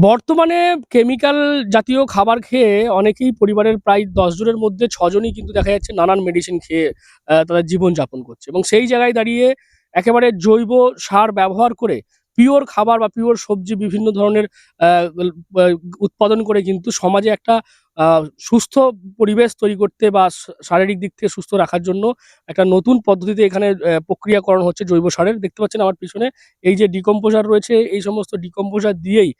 বর্তমানে কেমিক্যাল জাতীয় খাবার খেয়ে অনেকেই পরিবারের প্রায় দশ জনের মধ্যে ছজনই কিন্তু দেখা যাচ্ছে নানান মেডিসিন খেয়ে তাদের জীবনযাপন করছে। এবং সেই জায়গায় দাঁড়িয়ে একেবারে জৈব সার ব্যবহার করে পিওর খাবার বা পিওর সবজি বিভিন্ন ধরনের উৎপাদন করে কিন্তু সমাজে একটা সুস্থ পরিবেশ তৈরি করতে বা শারীরিক দিক থেকে সুস্থ রাখার জন্য একটা নতুন পদ্ধতিতে এখানে প্রক্রিয়াকরণ হচ্ছে জৈব সারের। দেখতে পাচ্ছেন আমার পিছনে এই যে ডিকম্পোজার রয়েছে, এই সমস্ত ডিকম্পোজার দিয়েই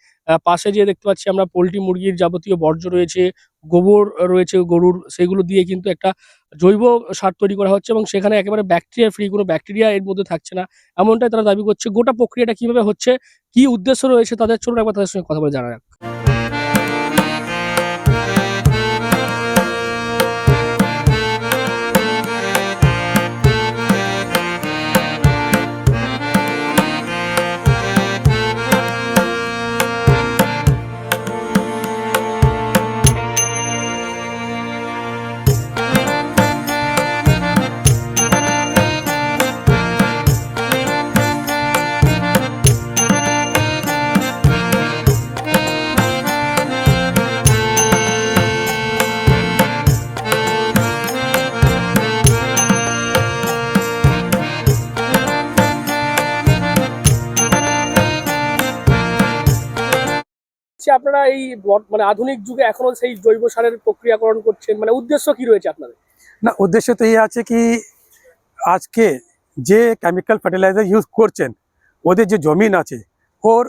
পাশে যে দেখতে পাচ্ছি আমরা পোলট্রি মুরগির যাবতীয় বর্জ্য রয়েছে, গোবর রয়েছে, গরুর, সেগুলো দিয়ে কিন্তু একটা জৈব সার তৈরি করা হচ্ছে এবং সেখানে একেবারে ব্যাকটেরিয়া ফ্রি কোনো ব্যাকটেরিয়া এর মধ্যে থাকছে না। এমনটাই তারা দাবি করছে। গোটা প্রক্রিয়াটা কীভাবে হচ্ছে, কি উদ্দেশ্য রয়েছে, তাদের চলুন একবার তাদের সঙ্গে কথা বলে জানা যাক। আপনারা এই মানে আধুনিক যুগে এখনও সেই জৈব সারের প্রক্রিয়াকরণ করছেন মানে উদ্দেশ্য কি রয়েছে আপনাদের? না উদ্দেশ্য তো এই আছে কি আজকে যে কেমিক্যাল ফার্টিলাইজার ইউজ করছেন ওদের যে জমিন আছে ওর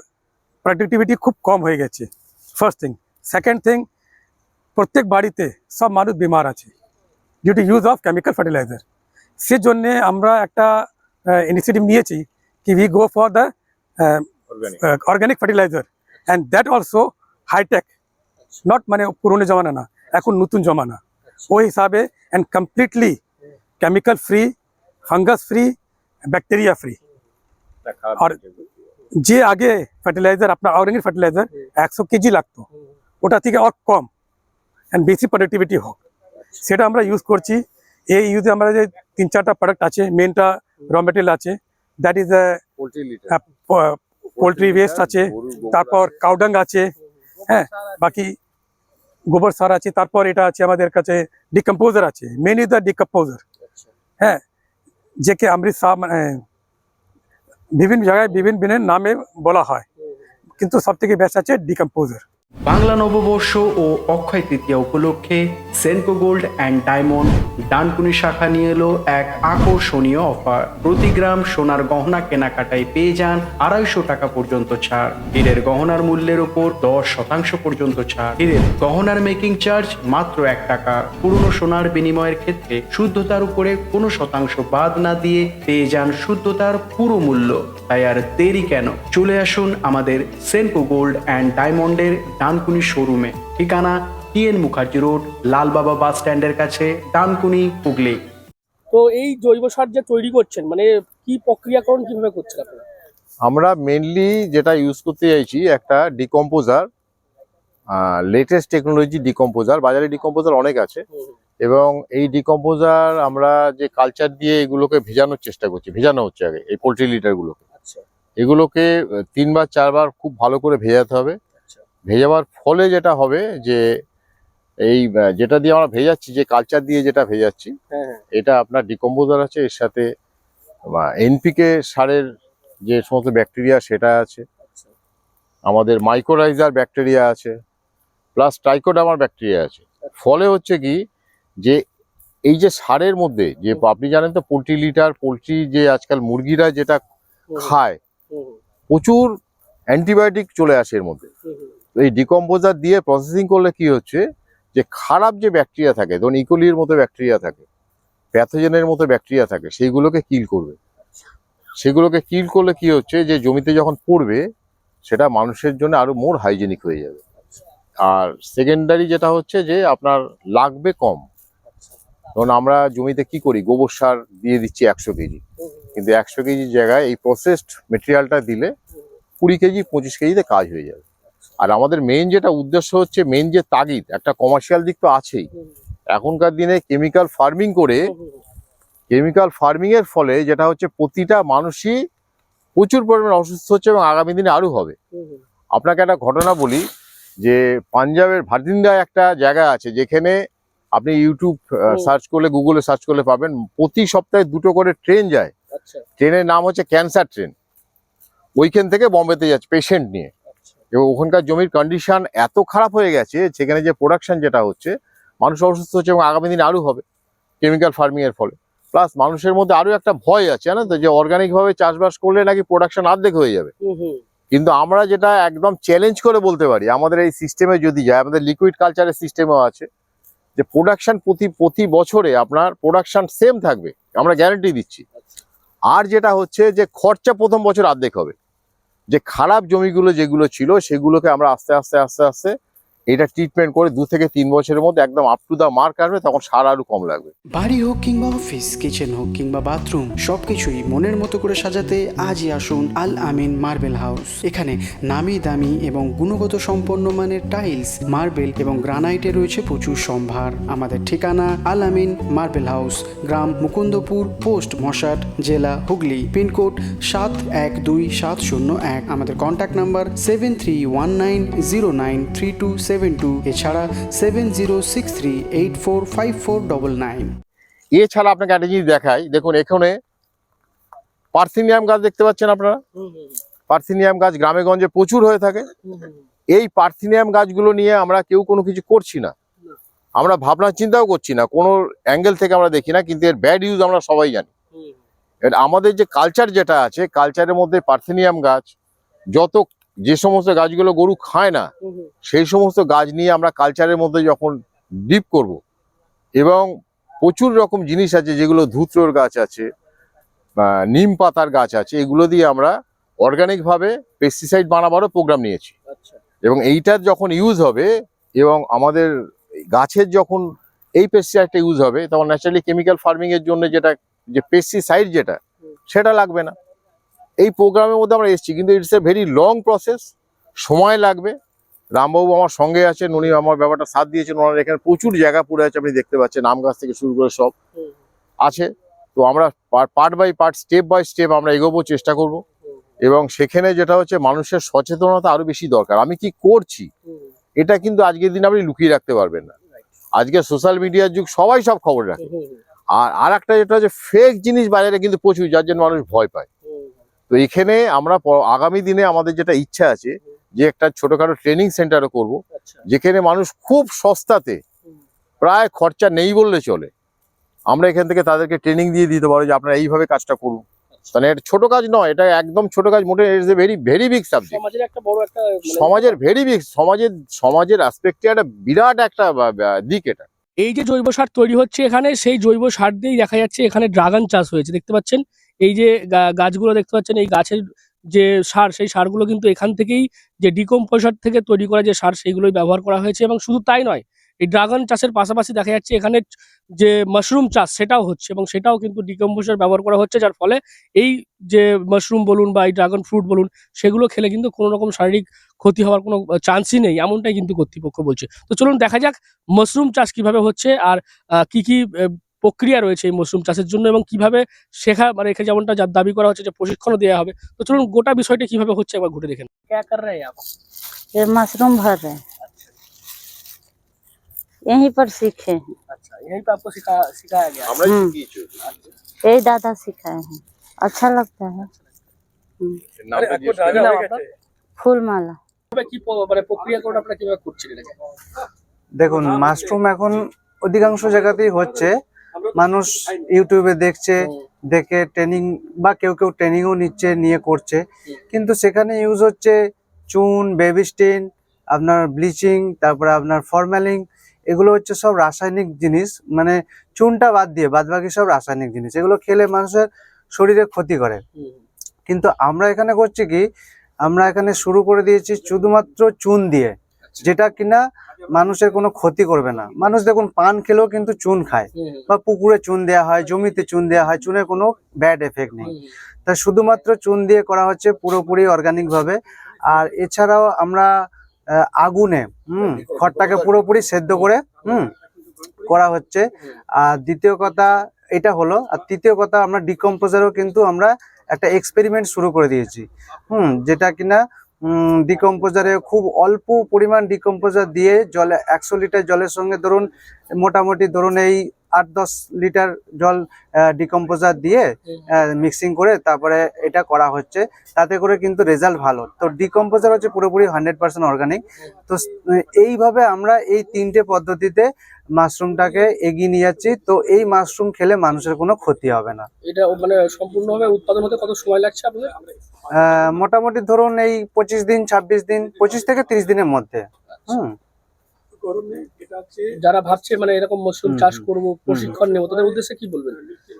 প্রোডাক্টিভিটি খুব কম হয়ে গেছে। ফার্স্ট থিং সেকেন্ড থিং প্রত্যেক বাড়িতে সব মানুষ বিমার আছে due to use of chemical fertiliser সেজন্যে আমরা একটা ইনিশিয়েটিভ নিয়েছি কি we go for the organic fertiliser and that also hitech not মানে পুরনো জমানা না এখন নতুন জমানা। ওই হিসাবে and completely chemical free fungus free bacteria free আর যে আগে ফার্টিলাইজার আপনার অর্গানিক ফার্টিলাইজার একশো কেজি লাগতো ওটা থেকে আর কম। অ্যান্ড বেশি প্রোডাক্টিভিটি হোক। সেটা আমরা ইউজ করছি। এই ইউজে আমরা যে তিন চারটা প্রোডাক্ট আছে মেনটা র মেটেরিয়াল আছে দ্যাট ইজ পোলট্রি ওয়েস্ট আছে তারপর কাউডাং আছে হ্যাঁ বাকি গোবর সার আছে তারপর এটা আছে আমাদের কাছে ডিকম্পোজার আছে মেন ইজ দ্য ডিকম্পোজার হ্যাঁ যেকে অমৃত সাহ মানে বিভিন্ন জায়গায় বিভিন্ন বিভিন্ন নামে বলা হয় কিন্তু সব থেকে বেস্ট আছে ডিকম্পোজার বাংলা নববর্ষ ও অক্ষয় তৃতীয়া উপলক্ষে Senco gold and diamond Dankuni শাখা নিয়ে এলো এক আকর্ষণীয় অফার প্রতি গ্রাম সোনার গহনা কেনাকাটায় পেয়ে যান আড়াইশো টাকা পর্যন্ত ছাড়। হীরের গহনার মূল্যের ওপর দশ শতাংশ পর্যন্ত ছাড়। হীরের গহনার মেকিং চার্জ মাত্র এক টাকা। পুরনো সোনার বিনিময়ের ক্ষেত্রে শুদ্ধতার উপরে কোনো শতাংশ বাদ না দিয়ে পেয়ে যান শুদ্ধতার পুরো মূল্য। তাই আর দেরি কেন? চলে আসুন আমাদের সেনকো গোল্ড অ্যান্ড ডায়মন্ডের ডানকুনি শোরুমে ঠিকানা T N Mukherjee road Lalbaba bus স্ট্যান্ডের কাছে ডানকুনি হুগলি। তো এই জৈব সার যে তৈরি করছেন মানে কি প্রক্রিয়াকরণ কীভাবে করছেন আপনারা আমরা মেনলি যেটা ইউজ করতে চাইছি একটা ডিকম্পোজার লেটেস্ট টেকনোলজি ডিকম্পোজার বাজারে ডিকম্পোজার অনেক আছে। এবং এই ডিকম্পোজার আমরা যে কালচার দিয়ে এগুলোকে ভেজানোর চেষ্টা করছি ভেজানো হচ্ছে আগে এই পোলট্রি লিটারগুলোকে আচ্ছা। এগুলোকে তিনবার চারবার খুব ভালো করে ভেজাতে হবে। আচ্ছা। ভেজাবার ফলে যেটা হবে যে এই যেটা দিয়ে আমরা ভেজাচ্ছি যে কালচার দিয়ে যেটা ভেজাচ্ছি হ্যাঁ হ্যাঁ। এটা আপনার ডিকম্পোজার আছে এর সাথে এনপিকে সারের যে সমস্ত ব্যাকটেরিয়া সেটা আছে। আচ্ছা। আমাদের মাইক্রোরাইজার ব্যাকটেরিয়া আছে প্লাস ট্রাইকোডামার ব্যাকটেরিয়া আছে। ফলে হচ্ছে কি যে এই যে সারের মধ্যে যে আপনি জানেন তো পোলট্রি লিটার পোলট্রি যে আজকাল মুরগিরা যেটা খায় প্রচুর অ্যান্টিবায়োটিক চলে আসে এর মধ্যে। এই ডিকম্পোজার দিয়ে প্রসেসিং করলে কি হচ্ছে যে খারাপ যে ব্যাকটেরিয়া থাকে, ধরুন ইকোলির মতো ব্যাকটেরিয়া থাকে প্যাথোজেনের মতো ব্যাকটেরিয়া থাকে, সেইগুলোকে কিল করবে। সেগুলোকে কিল করলে কি হচ্ছে যে, জমিতে যখন পড়বে, সেটা মানুষের জন্য আরও মোর হাইজেনিক হয়ে যাবে। আর সেকেন্ডারি যেটা হচ্ছে যে, আপনার লাগবে কম। ধরুন আমরা জমিতে কি করি? গোবর সার দিয়ে দিচ্ছি একশো কেজি। কিন্তু একশো কেজির জায়গায় এই প্রসেসড মেটেরিয়ালটা দিলে কুড়ি কেজি, পঁচিশ কেজিতে কাজ হয়ে যাবে। আর আমাদের মেইন যেটা উদ্দেশ্য হচ্ছে মেইন যে তাগিদ একটা কমার্শিয়াল দিক তো আছেই। এখনকার দিনে কেমিক্যাল ফার্মিং করে কেমিক্যাল ফার্মিং এর ফলে যেটা হচ্ছে প্রতিটা মানুষই প্রচুর পরিমাণে অসুস্থ হচ্ছে এবং আগামী দিনে আরও হবে। আপনাকে একটা ঘটনা বলি যে পাঞ্জাবের ভাটিন্ডা একটা জায়গা আছে যেখানে আপনি ইউটিউব সার্চ করলে গুগলে সার্চ করলে পাবেন প্রতি সপ্তাহে দুটো করে ট্রেন যায়। আচ্ছা। ট্রেনের নাম হচ্ছে ক্যান্সার ট্রেন ওইখান থেকে বম্বেতে যাচ্ছে পেশেন্ট নিয়ে। আচ্ছা এবং ওখানকার জমির কন্ডিশন এত খারাপ হয়ে গেছে সেখানে যে প্রোডাকশন যেটা হচ্ছে মানুষ অসুস্থ হচ্ছে এবং আগামী দিনে আরও হবে কেমিক্যাল ফার্মিং এর ফলে। প্লাস মানুষের মধ্যে আরও একটা ভয় আছে জানেন তো? যে অর্গানিক ভাবে চাষবাস করলে নাকি প্রোডাকশন অর্ধেক হয়ে যাবে। কিন্তু আমরা যেটা একদম চ্যালেঞ্জ করে বলতে পারি আমাদের এই সিস্টেমে যদি যায় আমাদের লিকুইড কালচারের সিস্টেমও আছে যে প্রোডাকশন প্রতি প্রতি বছরে আপনার প্রোডাকশন সেম থাকবে আমরা গ্যারান্টি দিচ্ছি। আর যেটা হচ্ছে যে খরচা প্রথম বছর অর্ধেক হবে। যে খারাপ জমিগুলো যেগুলো ছিল সেগুলোকে আমরা আস্তে আস্তে আস্তে আস্তে এটা ট্রিটমেন্ট করে দু থেকে তিন বছরের মধ্যে একদম আপ টু দা মার্ক আসবে, তখন সার আরও কম লাগবে। বাড়ি হোক কিংবা অফিস কিচেন হোক কিংবা বাথরুম সবকিছুই মনের মতো করে সাজাতে আজই আসুন আল আমিন মার্বেল হাউস এখানে নামি দামি এবং গুণগত সম্পন্ন মানের টাইলস মার্বেল এবং গ্রানাইটে রয়েছে প্রচুর সম্ভার। আমাদের ঠিকানা আল আমিন মার্বেল হাউস গ্রাম মুকুন্দপুর, পোস্ট মশাট, জেলা হুগলি, পিনকোড সাত এক দুই সাত শূন্য এক। আমাদের contact number seven three one nine zero nine three two seven two এছাড়া seven zero six three eight four five four double nine. এছাড়া আপনাকে একটা জিনিস দেখাই দেখুন এখানে পার্থিনিয়াম গাছ দেখতে পাচ্ছেন আপনারা? হুম গাছ গ্রামে গঞ্জে প্রচুর হয়ে থাকে। এই পার্থিনিয়াম গাছগুলো নিয়ে আমরা কেউ কোনো কিছু করছি না। আমরা ভাবনা চিন্তাও করছি না কোনো অ্যাঙ্গেল থেকে আমরা দেখি না কিন্তু এর ব্যাড ইউজ আমরা সবাই জানি। আমাদের যে কালচার যেটা আছে কালচারের মধ্যে পার্থেনিয়াম গাছ যত যে সমস্ত গাছগুলো গরু খায় না সেই সমস্ত গাছ নিয়ে আমরা কালচারের মধ্যে যখন ডিপ করব এবং প্রচুর রকম জিনিস আছে যেগুলো ধুত্রর গাছ আছে নিম পাতার গাছ আছে এগুলো দিয়ে আমরা অর্গানিকভাবে পেস্টিসাইড বানাবারও প্রোগ্রাম নিয়েছি। আচ্ছা। এবং এইটার যখন ইউজ হবে এবং আমাদের গাছের যখন এই পেস্টিসাইডটা ইউজ হবে তখন ন্যাচারালি কেমিক্যাল ফার্মিং এর জন্য যেটা যে পেস্টিসাইড যেটা সেটা লাগবে না। এই প্রোগ্রামের মধ্যে আমরা এসেছি, কিন্তু it's a very long process সময় লাগবে। রামবাবু আমার সঙ্গে আছেন, উনি আমার ব্যাপারটা সাথ দিয়েছেন, ওনার এখানে প্রচুর জায়গা পড়ে আছে, আপনি দেখতে পাচ্ছেন আম গাছ থেকে শুরু করে সব আছে। তো আমরা part by part step by step আমরা এগোবো, চেষ্টা করব। এবং সেখানে যেটা হচ্ছে, মানুষের সচেতনতা আরও বেশি দরকার। আমি কি করছি? এটা কিন্তু আজকের দিনে আপনি লুকিয়ে রাখতে পারবেন না। আজকে সোশ্যাল মিডিয়ার যুগ, সবাই সব খবর রাখে। আর আর একটা যেটা হচ্ছে ফেক জিনিস বাজারে কিন্তু প্রচুর, যার জন্য মানুষ ভয় পায়। তো এখানে আমরা আগামী দিনে আমাদের যেটা ইচ্ছা আছে যে একটা ছোটখাটো ট্রেনিং সেন্টারও করব আচ্ছা। যেখানে মানুষ খুব সস্তাতে প্রায় খরচা নেই বললে চলে। আমরা এখান থেকে তাদেরকে ট্রেনিং দিয়ে দিতে পারো যে আপনারা এইভাবে কাজটা করুন। মানে এটা ছোট কাজ নয় এটা একদম ছোট কাজ মোটে it's a very very big subject সমাজের একটা বড় একটা মানে- সমাজের ভেরি বিগ সমাজের সমাজের অ্যাসপেক্টে একটা বিরাট একটা দিক এটা। এই যে জৈব সার তৈরি হচ্ছে এখানে সেই জৈব সার দিয়েই দেখা যাচ্ছে এখানে ড্রাগন চাষ হয়েছে দেখতে পাচ্ছেন? এই যে গাছগুলো দেখতে পাচ্ছেন, এই গাছের যে সার, সেই সারগুলো কিন্তু এখান থেকেই যে ডিকম্পোজার থেকে তৈরি করা যে সার, সেইগুলোই ব্যবহার করা হয়েছে এবং শুধু তাই নয়, এই ড্রাগন চাষের পাশাপাশি দেখা যাচ্ছে এখানে যে মাশরুম চাষ, সেটাও হচ্ছে এবং সেটাও কিন্তু ডিকম্পোজার ব্যবহার করা হচ্ছে, যার ফলে এই যে মাশরুম বলুন বা এই ড্রাগন ফ্রুট বলুন, সেগুলো খেলে কিন্তু কোনো রকম শারীরিক ক্ষতি হওয়ার কোনো চান্সই নেই, এমনটাই কিন্তু কর্তৃপক্ষ বলছে। তো চলুন দেখা যাক মাশরুম চাষ কীভাবে হচ্ছে আর কি কি প্রক্রিয়া রয়েছে এই মাশরুম চাষের জন্য এবং কিভাবে শেখা মানে এখানে যেমনটা যার দাবি করা হচ্ছে যে প্রশিক্ষণও দেওয়া হবে তো চলুন গোটা বিষয়টা কিভাবে হচ্ছে একবার ঘুরে দেখেন क्या कर रहे हैं आप ये मशरूम भर रहे हैं यहीं पर सीखे हैं अच्छा यहीं पे आपको सिखा सिखाया गया আমরা হুম। শিখিয়েছি यही दादा सिखाए हैं अच्छा लगता है নামটা জিজ্ঞেস করে। নাম আপনার? फूल माला কিভাবে কি প- মানে প্রক্রিয়াকরণ আপনারা কিভাবে করছেন এটাকে দেখুন মাশরুম এখন অধিকাংশ জায়গাতেই হচ্ছে মানুষ ইউটিউবে দেখছে দেখে ট্রেনিং বা কেউ কেউ ট্রেনিংও নিচ্ছে নিয়ে করছে। কিন্তু সেখানে ইউজ হচ্ছে চুন বেবি স্টিন আপনার ব্লিচিং তারপরে আপনার ফরম্যালিং এগুলো হচ্ছে সব রাসায়নিক জিনিস। মানে চুনটা বাদ দিয়ে বাদ বাকি সব রাসায়নিক জিনিস। এগুলো খেলে মানুষের শরীরে ক্ষতি করে। কিন্তু আমরা এখানে করছি কি? আমরা এখানে শুরু করে দিয়েছি শুধুমাত্র চুন দিয়ে। যেটা কিনা মানুষের কোনো ক্ষতি করবে না। মানুষ দেখুন পান খেলেও কিন্তু চুন খায়। বা পুকুরে চুন দেওয়া হয় জমিতে চুন দেওয়া হয় চুনের কোনো ব্যাড এফেক্ট নেই। তা শুধুমাত্র চুন দিয়ে করা হচ্ছে পুরোপুরি অর্গানিক ভাবে। আর এছাড়াও আমরা আগুনে হুম খড়টাকে পুরোপুরি সেদ্ধ করে হুম করা হচ্ছে। আর দ্বিতীয় কথা এটা হলো আর তৃতীয় কথা আমরা ডিকম্পোজারও কিন্তু আমরা একটা এক্সপেরিমেন্ট শুরু করে দিয়েছি। হুম যেটা কিনা ডিকম্পোজারে খুব অল্প পরিমাণ ডিকম্পোজার দিয়ে জলে একশো লিটার জলের সঙ্গে ধরুন, মোটামুটি ধরুন এই আট দশ লিটার জল ডিকম্পোজার দিয়ে মিক্সিং করে তারপরে এটা করা হচ্ছে। তাতে করে কিন্তু রেজাল্ট ভালো। তো ডিকম্পোজার হচ্ছে পুরোপুরি হান্ড্রেড পার্সেন্ট অর্গানিক তো এইভাবে আমরা এই তিনটে পদ্ধতিতে মাশরুমটাকে এগিয়ে নিয়ে যাচ্ছি। তো এই মাশরুম খেলে মানুষের কোনো ক্ষতি হবে না। এটা মানে সম্পূর্ণভাবে উৎপাদন হতে কত সময় লাগছে আপনাদের? মোটামুটি ধরুন এই পঁচিশ দিন ছাব্বিশ দিন পঁচিশ থেকে তিরিশ দিনের মধ্যে। হুম। যারা ভাবছে মানে এরকম মাশরুম চাষ। করব প্রশিক্ষণ নেব তাদের উদ্দেশ্যে কি বলবেন?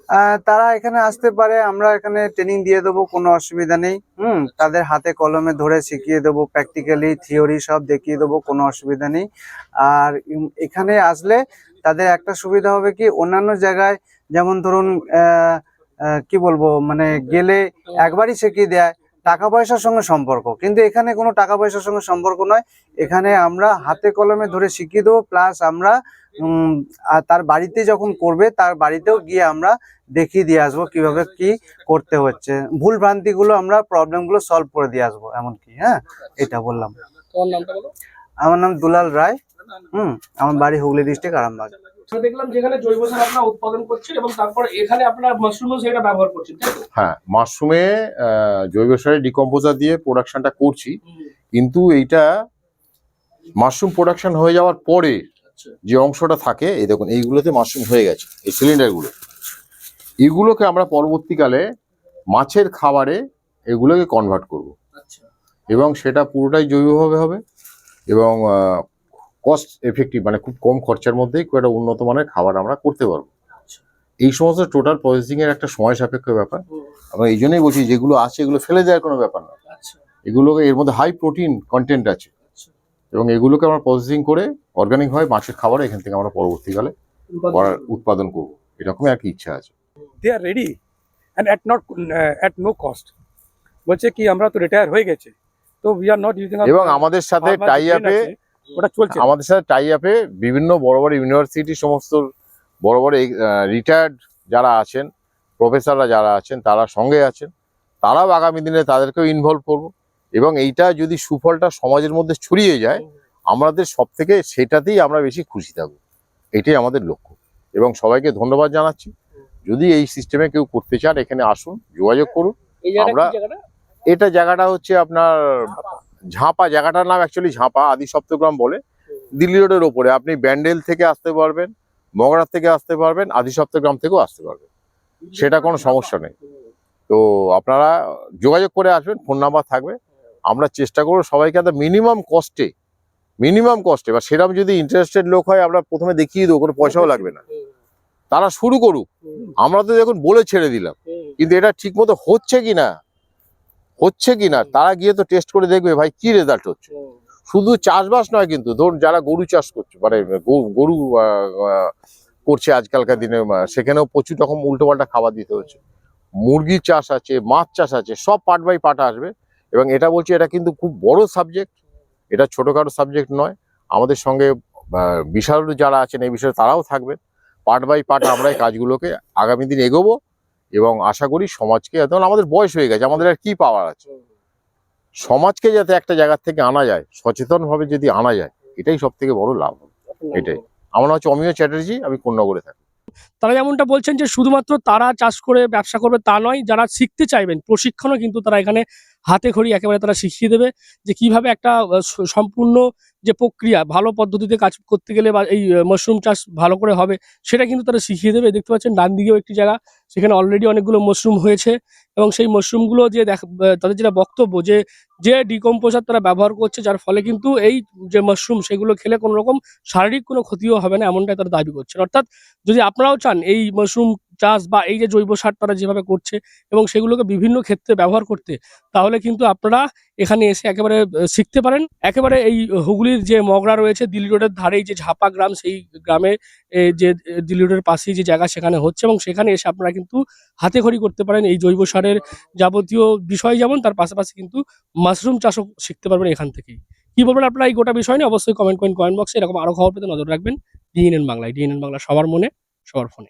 আহ, তারা এখানে আসতে পারে আমরা এখানে ট্রেনিং দিয়ে দেবো কোনো অসুবিধা নেই। হুম তাদের হাতে কলমে ধরে শিখিয়ে দেবো প্র্যাকটিক্যালি থিওরি সব দেখিয়ে দেবো কোনো অসুবিধা নেই। আর এখানে আসলে তাদের একটা সুবিধা হবে কি অন্যান্য জায়গায় যেমন ধরুন কি বলব মানে গেলে একবারই শিখিয়ে দেয় টাকা পয়সার সঙ্গে সম্পর্ক। কিন্তু এখানে কোনো টাকা পয়সার সঙ্গে সম্পর্ক নয়। এখানে আমরা হাতে কলমে ধরে শিখিয়ে দেবো প্লাস আমরা আর তার বাড়িতে যখন করবে তার বাড়িতেও গিয়ে আমরা দেখিয়ে দিয়ে আসব কীভাবে কি করতে হচ্ছে। ভুল ভ্রান্তি গুলো আমরা প্রবলেমগুলো সলভ করে দিয়ে আসব এমনকি হ্যাঁ? এটা বললাম। আমার নাম দুলাল রায়। হুম আমার বাড়ি হুগলি ডিস্ট্রিক্ট আরামবাগ। দেখলাম যেখানে জৈব সার আপনারা উৎপাদন করছেন এবং তারপর এখানে আপনারা মাশরুমও সেটা ব্যবহার করছেন হ্যাঁ মাশরুমে জৈব সারের ডিকম্পোজার দিয়ে প্রোডাকশনটা করছি কিন্তু এইটা মাশরুম প্রোডাকশন হয়ে যাওয়ার পরে আচ্ছা। যে অংশটা থাকে এই দেখুন এইগুলোতে মাশরুম হয়ে গেছে এই সিলিন্ডারগুলো এগুলোকে আমরা পরবর্তীকালে মাছের খাবারে এগুলোকে কনভার্ট করব। আচ্ছা। এবং সেটা পুরোটাই জৈবভাবে হবে এবং কস্ট এফেক্টিভ মানে খুব কম খরচার মধ্যেই খুব একটা উন্নত মানের খাবার আমরা করতে পারব। আচ্ছা। এই সমস্ত টোটাল প্রসেসিং এর একটা সময় সাপেক্ষ ব্যাপার। আমরা এই জন্যই বলছি যেগুলো আছে এগুলো ফেলে দেওয়ার কোনো ব্যাপার না। আচ্ছা। এগুলোকে এর মধ্যে হাই প্রোটিন কন্টেন্ট আছে। আচ্ছা। এবং এগুলোকে আমরা প্রসেসিং করে অর্গানিক হয় মাছের খাবার এখান থেকে আমরা পরবর্তীকালে করার উৎপাদন করব। এরকমই আর কি ইচ্ছা আছে। They are ready and at not at no cost বলছে কি আমরা তো রিটায়ার হয়ে গেছে। তো উই আর নট ইউজিং এবং আমাদের সাথে টাই আপে ওটা চলছে। আমাদের সাথে টাই আপে বিভিন্ন বড় বড় ইউনিভার্সিটি সমস্ত বড় বড় রিটায়ার্ড যারা আছেন প্রফেসররা যারা আছেন তারা সঙ্গে আছেন তারাও আগামী দিনে তাদেরকেও ইনভলভ করব। এবং এইটা যদি সুফলটা সমাজের মধ্যে ছড়িয়ে যায় আমাদের সব থেকে সেটাতেই আমরা বেশি খুশি থাকব। এটাই আমাদের লক্ষ্য। এবং সবাইকে ধন্যবাদ জানাচ্ছি। যদি এই সিস্টেমে কেউ করতে চান এখানে আসুন যোগাযোগ করুন। আমরা- এটা জায়গাটা হচ্ছে আপনার ঝাঁপা জায়গাটার নাম অ্যাকচুয়ালি ঝাঁপা আদি সপ্তগ্রাম বলে। দিল্লি রোডের ওপরে। আপনি ব্যান্ডেল থেকে আসতে পারবেন মগরার থেকে আসতে পারবেন আদি সপ্তগ্রাম থেকেও আসতে পারবেন। সেটা কোনো সমস্যা নেই। তো আপনারা যোগাযোগ করে আসবেন ফোন নাম্বার থাকবে। আমরা চেষ্টা করব সবাইকে একটা মিনিমাম কস্টে মিনিমাম কস্টে বা সেরকম যদি ইন্টারেস্টেড লোক হয় আমরা প্রথমে দেখিয়ে দেবো কোনো পয়সাও লাগবে না। তারা শুরু করুক। আমরা তো দেখুন বলে ছেড়ে দিলাম কিন্তু এটা ঠিক মতো হচ্ছে কি না হচ্ছে কি না তারা গিয়ে তো টেস্ট করে দেখবে ভাই কি রেজাল্ট হচ্ছে। শুধু চাষবাস নয় কিন্তু ধরুন যারা গরু চাষ করছে মানে গরু- করছে আজকালকার দিনে সেখানেও প্রচুর রকম উল্টোপাল্টা খাবার দিতে হচ্ছে। মুরগি চাষ আছে মাছ চাষ আছে সব পার্ট বাই পার্ট আসবে। এবং এটা বলছি এটা কিন্তু খুব বড় সাবজেক্ট এটা ছোটোখাটো সাবজেক্ট নয়। আমাদের সঙ্গে বিশাল যারা আছেন এই বিষয়ে তারাও থাকবেন। পার্ট বাই পার্ট আমরা এই কাজগুলোকে আগামী দিন এগোবো। এবং আশা করি সমাজকে ধরুন আমাদের বয়স হয়ে গেছে, আমাদের আর কি পাওয়ার আছে? সমাজকে যাতে একটা জায়গার থেকে আনা যায়, সচেতনভাবে যদি আনা যায়, এটাই সব থেকে বড় লাভ। এটাই। আমার হচ্ছে অমিয় চ্যাটার্জি, আমি কন্যাগড়ে থাকি। তারা যেমনটা বলছেন যে শুধুমাত্র তারা চাষ করে, ব্যবসা করবে তা নয়, যারা শিখতে চাইবেন, প্রশিক্ষণও কিন্তু তারা এখানে হাতে খড়ি একেবারে তারা শিখিয়ে দেবে যে কীভাবে একটা সম্পূর্ণ যে প্রক্রিয়া ভালো পদ্ধতিতে কাজ করতে গেলে বা এই মাশরুম চাষ ভালো করে হবে সেটা কিন্তু তারা শিখিয়ে দেবে। দেখতে পাচ্ছেন ডান দিকেও একটি জায়গা, সেখানে অলরেডি অনেকগুলো মাশরুম হয়েছে এবং সেই মাশরুমগুলো যে দেখ তাদের যেটা বক্তব্য যে যে ডিকম্পোজার তারা ব্যবহার করছে যার ফলে কিন্তু এই যে মাশরুম সেগুলো খেলে কোনো রকম শারীরিক কোনো ক্ষতিও হবে না, এমনটাই তারা দাবি করছেন। অর্থাৎ যদি আপনারাও চান এই মাশরুম চাষ বা এই যে জৈব সার তারা যেভাবে করছে এবং সেগুলোকে বিভিন্ন ক্ষেত্রে ব্যবহার করতে, তাহলে কিন্তু আপনারা এখানে এসে একেবারে শিখতে পারেন। একেবারে এই হুগলির যে মগরা রয়েছে, দিল্লি রোডের ধারেই যে ঝাপা গ্রাম, সেই গ্রামে যে দিল্লি রোডের পাশেই যে জায়গা সেখানে হচ্ছে এবং সেখানে এসে আপনারা কিন্তু হাতে খড়ি করতে পারেন। এই জৈব সারের যাবতীয় বিষয় যেমন, তার পাশাপাশি কিন্তু মাশরুম চাষও শিখতে পারবেন এখান থেকেই। কি বলবেন আপনারা এই গোটা বিষয় নিয়ে? অবশ্যই কমেন্ট করেন, কমেন্ট বক্সে এরকম আরও খবর পেতে নজর রাখবেন। ডিএনএন বাংলায় ডিএনএন বাংলা সবার মনে, সবার ফোনে।